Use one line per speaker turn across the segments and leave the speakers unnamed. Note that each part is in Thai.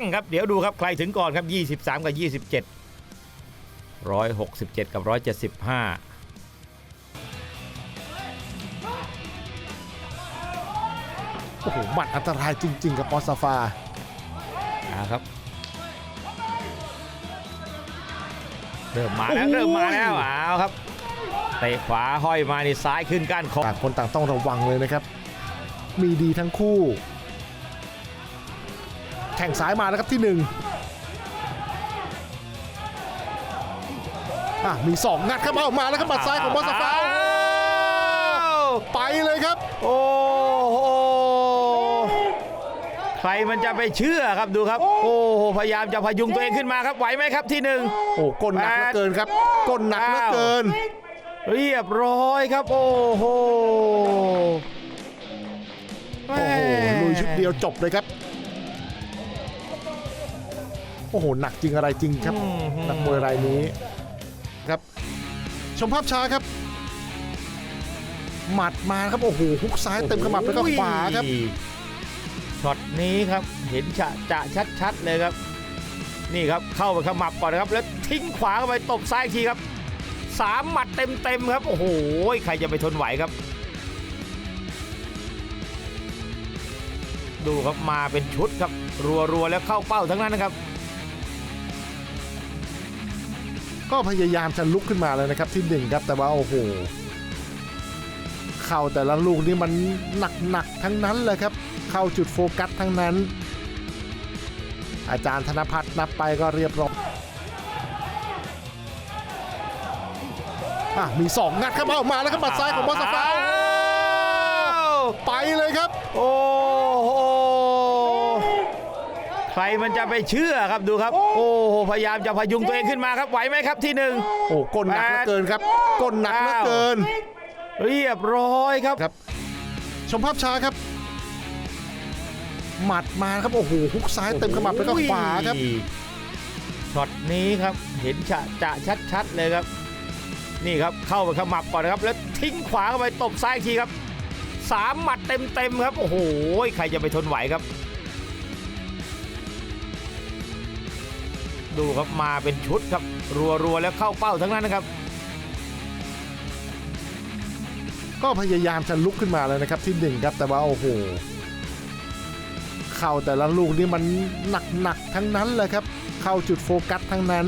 งครับ เดี๋ยวดูครับใครถึงก่อนครับ 23 กับ 27 167 กับ 175
โอ้โหหมัดอันตรายจริง ๆ กับมอสซาฟา
นะครับ เริ่มมาแล้ว เริ่มมาแล้วเอาครับเตะขวาห้อยมานี่ซ้ายขึ้นก้านคอ
ต่างคนต่างต้องระวังเลยนะครับ มีดีทั้งคู่ แข่งซ้ายมาแล้วครับที่หนึ่งอะมีสองงัดครับเอามาแล้วครับหมัดซ้ายของมอสซาฟา
อ้าว
ไปเลยครับ
โอ้โหใครมันจะไปเชื่อครับดูครับ โอ้โหพยายามจะพยุงตัวเองขึ้นมาครับไหวไหมครับที่หนึ่ง
โอ้ก้นหนักเหลือเกินครับก้นหนักเหลือเกิน
เรียบร้อยครับ โอ้โห
โอ้โหลุยชุดเดียวจบเลยครับ โอ้โห หนักจริงอะไรจริงครับ นักมวยรายนี้ครับ ชมภาพช้าครับ หมัดมาครับ โอ้โหฮุกซ้ายเต็มขมับแล้วก็ขวาครับ
ช็อตนี้ครับ เห็นจะจะชัดๆเลยครับ นี่ครับเข้าไปขมับก่อนนะครับ แล้วทิ้งขวาเข้าไปตบซ้ายอีกทีครับสามหมัดเต็มๆครับ โอ้โห ใครจะไปทนไหวครับ ดูครับมาเป็นชุดครับ รัวๆแล้วเข้าเป้าทั้งนั้นนะครับ
ก็พยายามจะลุกขึ้นมาเลยนะครับที่หนึ่งครับแต่ว่าโอ้โหเข่าแต่ละลูกนี่มันหนักๆทั้งนั้นเลยครับ เข้าจุดโฟกัสทั้งนั้น อาจารย์ธนพัฒน์นับไปก็เรียบร้อยอะมีสองงัดครับเอามาแล้วครับหมัดซ้ายของมอสซาฟา
อ้าว
ไปเลยครับ
โอ้โห ใค รมันจะไปเชื่อครับดูครับ โอ้โหพยายามจะพยุงตัวเองขึ้นมาครับไหวไหมครับที่หนึ่ง
โอ้ก้นหนักเหลือเกินครับก้นหนักเหลือเกิน
เรียบร้อยครับ
ครับ ชมภาพช้าครับ หมัดมาครับโอ้โหฮุกซ้ายเต็มขมับแล้วก็ขวาครับ
โอ้ยช็อตนี้ครับเห็นจะจะชัดๆเลยครับ นี่ครับเข้าไปขมับก่อนนะครับ แล้วทิ้งขวาเข้าไปตบซ้ายอีกทีครับสามหมัดเต็มๆครับโอ้โหใครจะไปทนไหวครับ ดูครับมาเป็นชุดครับ รัวๆแล้วเข้าเป้าทั้งนั้นนะครับ
ก็พยายามจะลุกขึ้นมาเลยนะครับที่หนึ่งครับแต่ว่าโอ้โหเข่าแต่ละลูกนี่มันหนักๆทั้งนั้นเลยครับ เข้าจุดโฟกัสทั้งนั้น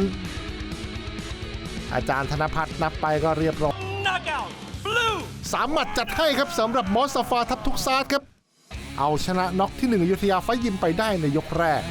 อาจารย์ธนพัฒน์นับไปก็เรียบร้อยสามหมัดจัดให้ครับสำหรับมอสซาฟาทับทุกซาดครับ เอาชนะน็อกที่หนึ่งอยุธยาไฟท์ยิมไปได้ในยกแรก